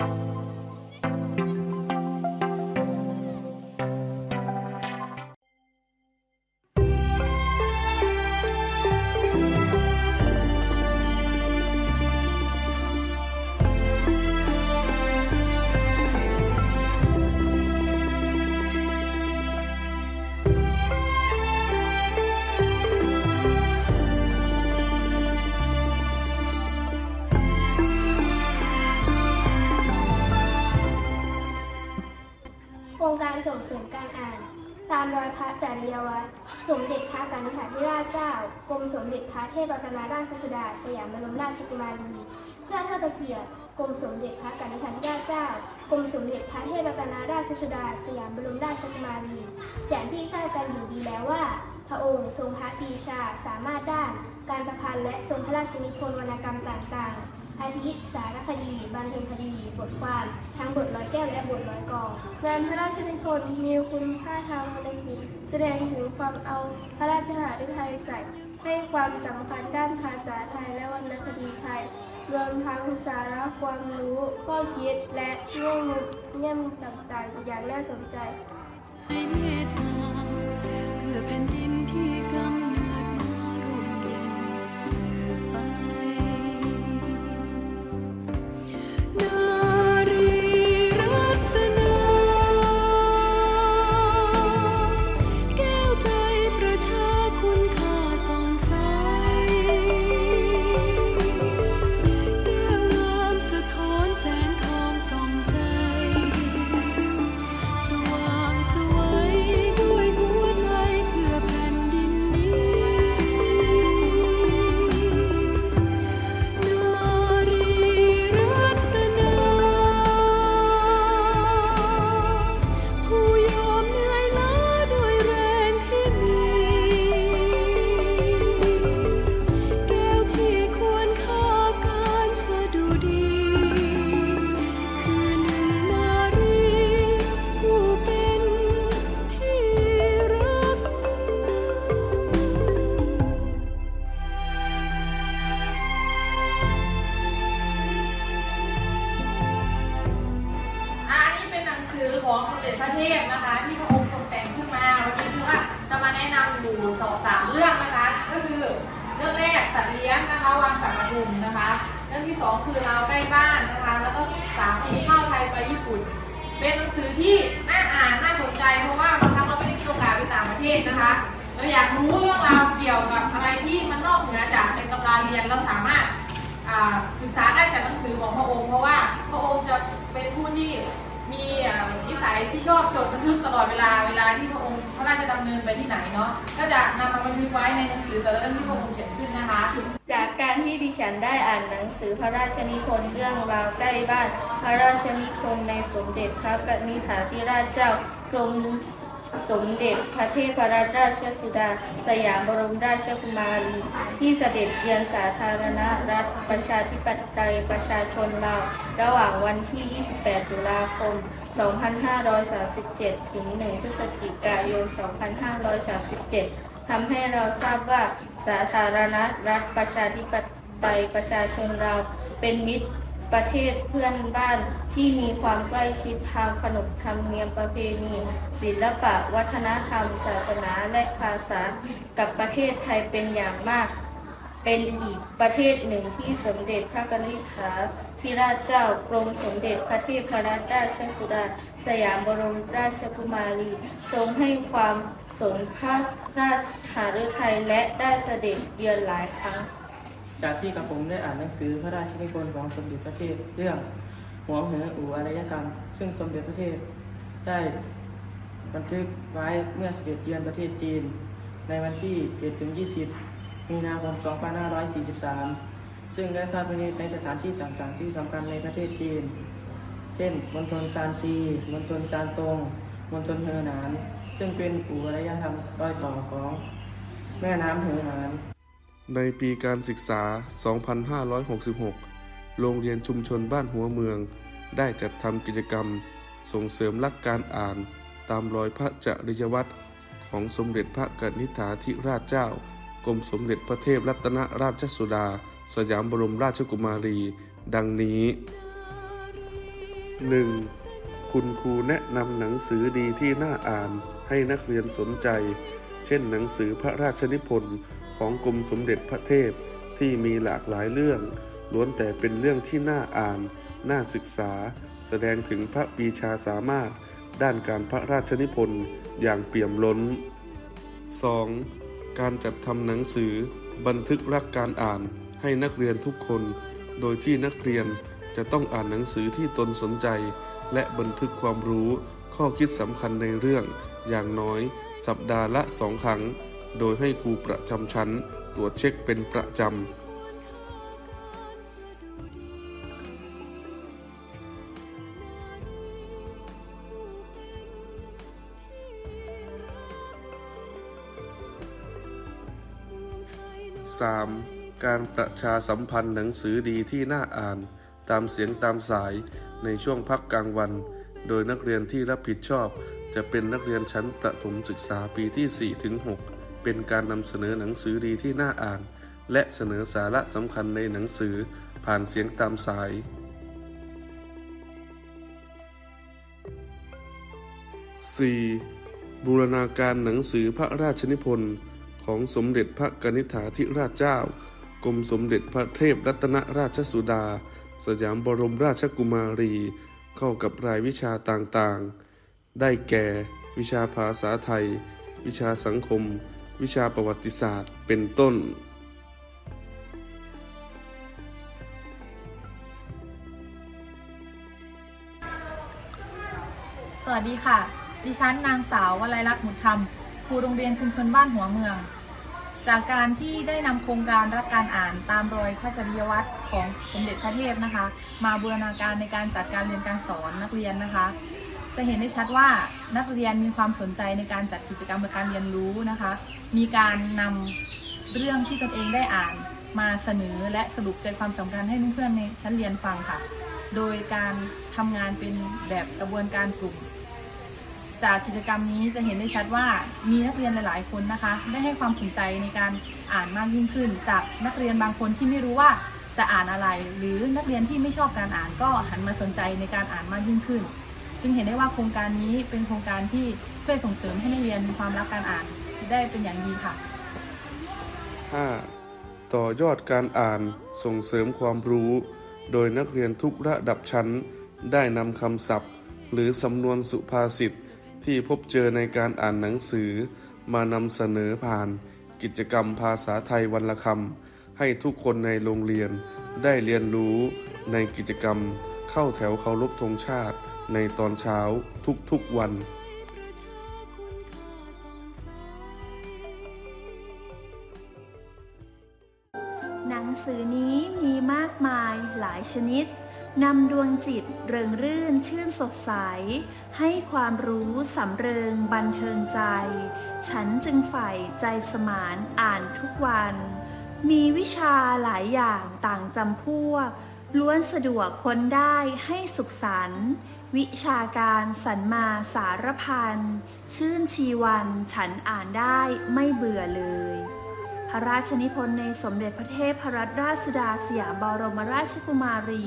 you โครงการส่งเสริมการอ่าน ตามรอยพระจริยวัตรสมเด็จพระกนิษฐาธิราชเจ้ากรมสมเด็จพระเทพรัตนราชสุดา สยามบรมราชกุมารีเพื่อเทิดพระเกียรติกรมสมเด็จพระกนิษฐาธิราชเจ้ากรมสมเด็จพระเทพรัตนราชสุดา สยามบรมราชกุมารีอย่างที่ทราบกันอยู่ดีแล้วว่า พระองค์ทรงพระปีชาสามารถด้าน การประพันธ์และทรงพระราชนิพนธ์วรรณกรรมต่างๆ อาทิสารคดีบำเพ็ญคดี บทความทั้งบทร้อยแก้วและบทร้อยกองงานพระราชนิพนธ์มีคุณค่าทางวรรณศิลป์แสดงถึงความเอาพระราชหฤทัยใส่ให้ความสำคัญด้านภาษาไทยและวรรณคดีไทย รวมทั้งสาระความรู้ข้อคิดและแง่มุมแง่มุมต่างๆ อย่างน่าสนใจ ของสมเด็จพระเทพนะคะ ที่พระองค์ทรงแต่งขึ้นมาวันนี้คือว่าจะมาแนะนำอยู่สองสามเรื่องนะคะ ก็คือเรื่องแรกสัตว์เลี้ยงนะคะวางสังกทุมนะคะ เรื่องที่สองคือเราใกล้บ้านนะคะ แล้วก็สามคือเข้าไทยไปญี่ปุ่น เป็นหนังสือที่น่าอ่านน่าสนใจเพราะว่าบางครั้งเราไม่ได้มีโอกาสไปต่างประเทศนะคะเราอยากรู้เรื่องราวเกี่ยวกับอะไรที่มันนอกเหนือจากในตำราเรียนเราสามารถศึกษาได้จากหนังสือของพระองค์ เพราะว่าพระองค์จะ นินไปที่ไหนเนาะก็จะนำมาบันทึกไว้ในหนังสือแต่ละเรื่องที่พระองค์เขียนขึ้นนะคะ จากการที่ดิฉันได้อ่านหนังสือพระราชนิพนธ์เรื่องราวใกล้บ้าน พระราชนิพนธ์ในสมเด็จพระกนิษฐาธิราชเจ้ากรมสมเด็จพระเทพรัตนราชสุดา สยามบรมราชกุมารี ที่เสด็จเยือนสาธารณรัฐประชาธิปไตยประชาชนลาว ระหว่างวันที่ 28 ตุลาคม 2537 ถึง 1 พฤศจิกายน 2537 ทำให้เราทราบว่าสาธารณรัฐประชาธิปไตยประชาชนเราเป็นมิตรประเทศเพื่อนบ้านที่มีความใกล้ชิดทางขนบธรรมเนียมประเพณี ศิลปะ วัฒนธรรม ศาสนาและภาษากับประเทศไทยเป็นอย่างมาก เป็นอีกประเทศหนึ่งที่สมเด็จพระกนิษฐาธิราชเจ้ากรมสมเด็จพระเทพรัตนราชสุดา สยามบรมราชกุมารี ทรงให้ความสนพระราชหฤทัยและได้เสด็จเยือนหลายครั้ง จากที่กระผมได้อ่านหนังสือพระราชนิพนธ์ของสมเด็จพระเทพเรื่องหัวเหออูอารยธรรม ซึ่งสมเด็จพระเทพได้บันทึกไว้เมื่อเสด็จเยือนประเทศจีน ในวันที่ 7-20 มีนาคม 2543 ซึ่งได้ทอดพระเนตรในสถานที่ต่างๆ ที่สำคัญในประเทศจีน เช่นมณฑลซานซีมณฑลซานตงมณฑลเฮอหนาน ซึ่งเป็นอู่อารยธรรมรอยต่อของแม่น้ำเฮอหนาน ในปีการศึกษา 2566 โรงเรียนชุมชนบ้านหัวเมือง ได้จัดทำกิจกรรม ส่งเสริมรักการอ่าน ตามรอยพระจริยวัตรของสมเด็จพระกนิษฐาธิราชเจ้า กรมสมเด็จพระเทพรัตนราชสุดา สยามบรมราชกุมารี ดังนี้ 1. คุณครูแนะนำหนังสือดีที่น่าอ่านให้นักเรียนสนใจ เช่นหนังสือพระราชนิพนธ์ของกรมสมเด็จพระเทพที่มีหลากหลายเรื่อง ล้วนแต่เป็นเรื่องที่น่าอ่าน น่าศึกษา แสดงถึงพระปีชาสามารถ ด้านการพระราชนิพนธ์อย่างเปี่ยมล้น 2. การจัดทำหนังสือ บันทึกรักการอ่านให้นักเรียนทุกคน โดยที่นักเรียนจะต้องอ่านหนังสือที่ตนสนใจ และบันทึกความรู้ข้อคิดสำคัญในเรื่อง อย่างน้อยสัปดาห์ละสองครั้ง โดยให้ครูประจำชั้น ตรวจเช็คเป็นประจำ 3. การประชาสัมพันธ์หนังสือดีที่น่าอ่าน ตามเสียงตามสายในช่วงพักกลางวัน โดยนักเรียนที่รับผิดชอบ จะเป็นนักเรียนชั้นประถมศึกษาปีที่4ถึง6เป็นการนำเสนอหนังสือดีที่น่าอ่าน และเสนอสาระสำคัญในหนังสือผ่านเสียงตามสาย 4. บูรณาการหนังสือพระราชนิพนธ์ ของสมเด็จพระกนิษฐาธิราชเจ้า กรมสมเด็จพระเทพรัตนราชสุดา สยามบรมราชกุมารี เข้ากับรายวิชาต่างๆ ได้แก่ วิชาภาษาไทย วิชาสังคม วิชาประวัติศาสตร์ เป็นต้นสวัสดีค่ะ ดิฉันนางสาววลัยลักษณ์หมุดธรรมครูโรงเรียนชุมชนบ้านหัวเมือง จากการที่ได้นำโครงการรักการอ่านตามรอยพระจริยวัตรของสมเด็จพระเทพนะคะ มาบูรณาการในการจัดการเรียนการสอนนักเรียนนะคะ จะเห็นได้ชัดว่านักเรียนมีความสนใจในการจัดกิจกรรมและการเรียนรู้นะคะ มีการนำเรื่องที่ตนเองได้อ่านมาเสนอและสรุปใจความสำคัญให้เพื่อนๆในชั้นเรียนฟังค่ะ โดยการทำงานเป็นแบบกระบวนการกลุ่ม จากกิจกรรมนี้จะเห็นได้ชัดว่ามีนักเรียนหลาย ๆ คนนะคะ ได้ให้ความสนใจในการอ่านมากยิ่งขึ้น จากนักเรียนบางคนที่ไม่รู้ว่าจะอ่านอะไร หรือนักเรียนที่ไม่ชอบการอ่านก็หันมาสนใจในการอ่านมากยิ่งขึ้น จึงเห็นได้ว่าโครงการนี้เป็นโครงการที่ช่วยส่งเสริมให้นักเรียนมีความรักการอ่านได้เป็นอย่างดีค่ะ 5. ต่อยอดการอ่านส่งเสริมความรู้ โดยนักเรียนทุกระดับชั้น ได้นำคำศัพท์ หรือสำนวนสุภาษิต ที่พบเจอในการอ่านหนังสือ มานำเสนอผ่านกิจกรรมภาษาไทยวันละคำให้ทุกคนในโรงเรียนได้เรียนรู้ในกิจกรรมเข้าแถวเคารพธงชาติในตอนเช้าทุกๆวันหนังสือนี้มีมากมายหลายชนิด นำดวงจิตเริงรื่นชื่นสดใส ให้ความรู้สำเริงบันเทิงใจ ฉันจึงใฝ่ใจสมานอ่านทุกวัน มีวิชาหลายอย่างต่างจำพวก ล้วนสะดวกค้นได้ให้สุขสันต์วิชาการสรรมาสารพัน ชื่นชีวันฉันอ่านได้ไม่เบื่อเลย พระราชนิพนธ์ในสมเด็จพระเทพรัตนราชสุดาสยามบรมราชกุมารี